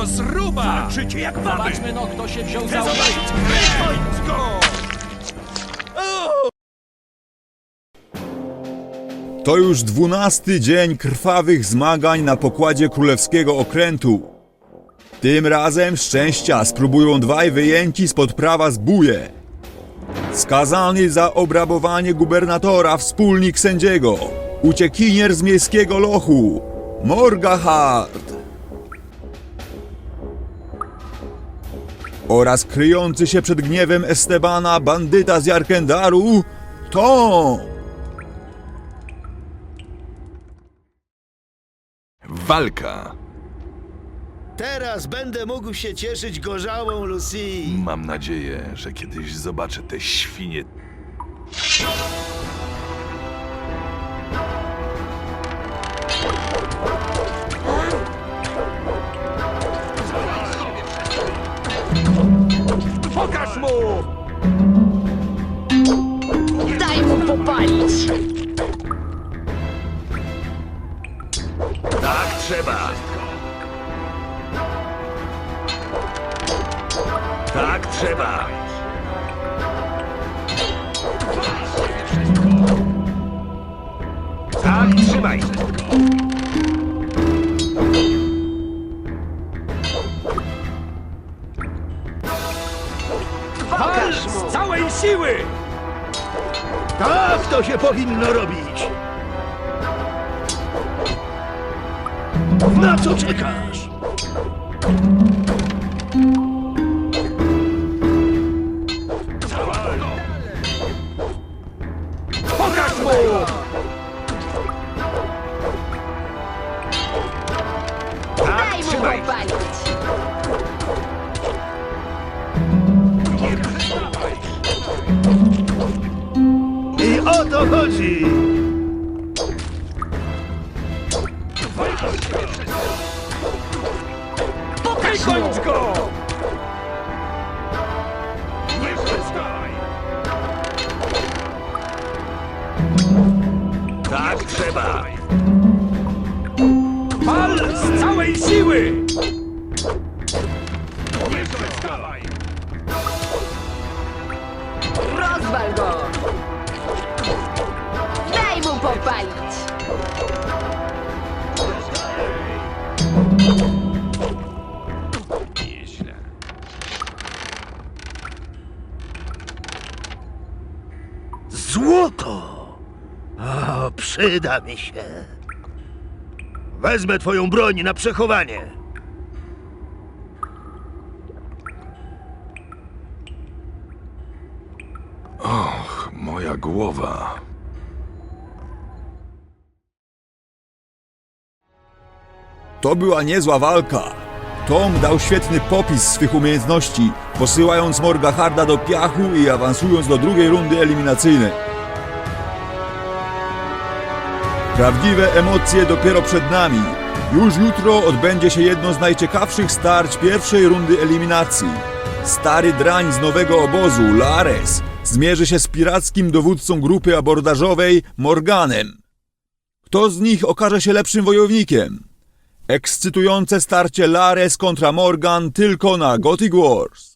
Rozruba! Walczycie jak baby! Zobaczmy no, kto się wziął za zobaczyć go! To już dwunasty dzień krwawych zmagań na pokładzie królewskiego okrętu. Tym razem szczęścia spróbują dwaj wyjęci spod prawa zbóje. Skazany za obrabowanie gubernatora wspólnik sędziego, uciekinier z miejskiego lochu, Morgahard. Oraz kryjący się przed gniewem Estebana bandyta z Jarkendaru, Tom. Walka! Teraz będę mógł się cieszyć gorzałą Lucy. Mam nadzieję, że kiedyś zobaczę te świnie. Pokaż mu! Daj mu popalić! Tak trzeba! Tak trzeba! Tak, trzymaj! Pal z całej siły! Tak to się powinno robić! Na co czekasz? To chodzi! Pokaż go! Tak trzeba! Pal z całej siły! Złoto! O, przyda mi się. Wezmę twoją broń na przechowanie. Moja głowa. To była niezła walka. Tom dał świetny popis swych umiejętności, posyłając Morgaharda do piachu i awansując do drugiej rundy eliminacyjnej. Prawdziwe emocje dopiero przed nami. Już jutro odbędzie się jedno z najciekawszych starć pierwszej rundy eliminacji. Stary drań z nowego obozu, Lares, zmierzy się z pirackim dowódcą grupy abordażowej, Morganem. Kto z nich okaże się lepszym wojownikiem? Ekscytujące starcie Lares kontra Morgan tylko na Gothic Wars.